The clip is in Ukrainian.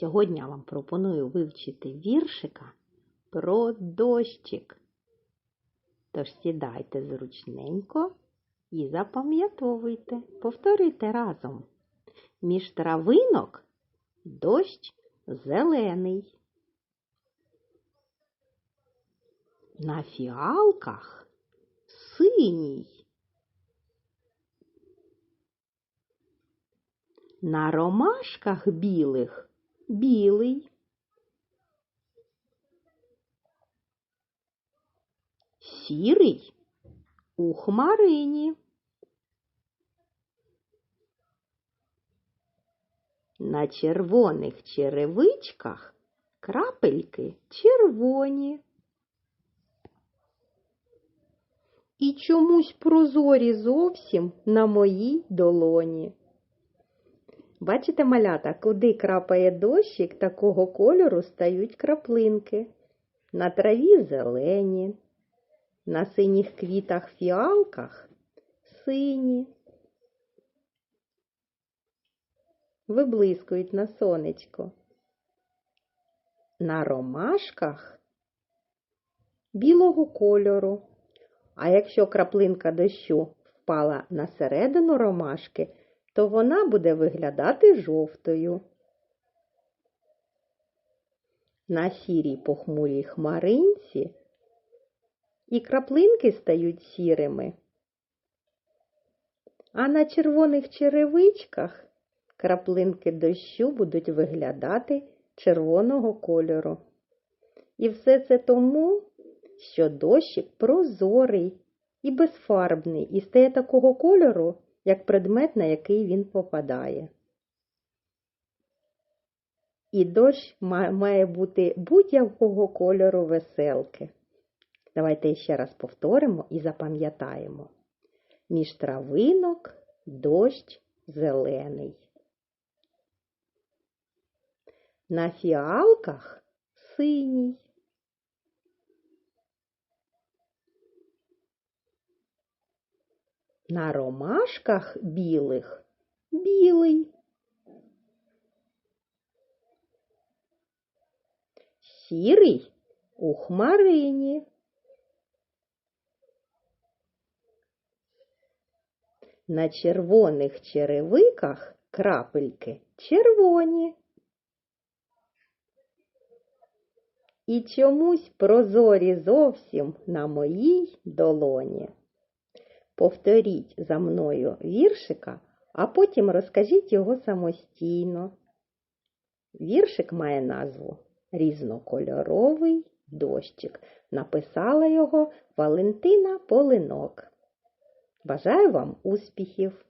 Сьогодні я вам пропоную вивчити віршика про дощик. Тож сідайте зручненько і запам'ятовуйте, повторюйте разом. Між травинок дощ зелений. На фіалках синій. На ромашках білих білий. Сірий у хмарині. На червоних черевичках крапельки червоні. І чомусь прозорі зовсім на моїй долоні. Бачите, малята, куди крапає дощик, такого кольору стають краплинки. На траві зелені, на синіх квітах фіалках сині. Виблискують на сонечко. На ромашках білого кольору. А якщо краплинка дощу впала на середину ромашки, то вона буде виглядати жовтою. На сірій похмурій хмаринці і краплинки стають сірими, а на червоних черевичках краплинки дощу будуть виглядати червоного кольору. І все це тому, що дощик прозорий і безфарбний, і стає такого кольору, як предмет, на який він попадає. І дощ має бути будь-якого кольору веселки. Давайте ще раз повторимо і запам'ятаємо. Між травинок дощ зелений. На фіалках синій. На ромашках білих білий. Сірий у хмарині. На червоних черевиках крапельки червоні. І чомусь прозорі зовсім на моїй долоні. Повторіть за мною віршика, а потім розкажіть його самостійно. Віршик має назву Різнокольоровий дощик. Написала його Валентина Полинок. Бажаю вам успіхів!